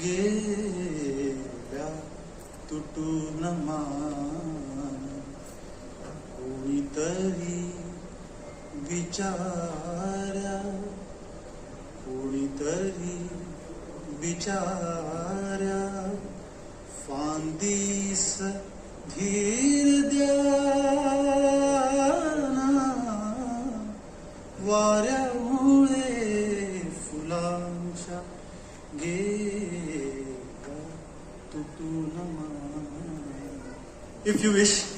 गेला तुटून मान कोणीतरी बिचाऱ्या कोणीतरी बिचाऱ्या फांदीस धीर द्या वाऱ्यामुळे फुलांच्या गेला If you wish,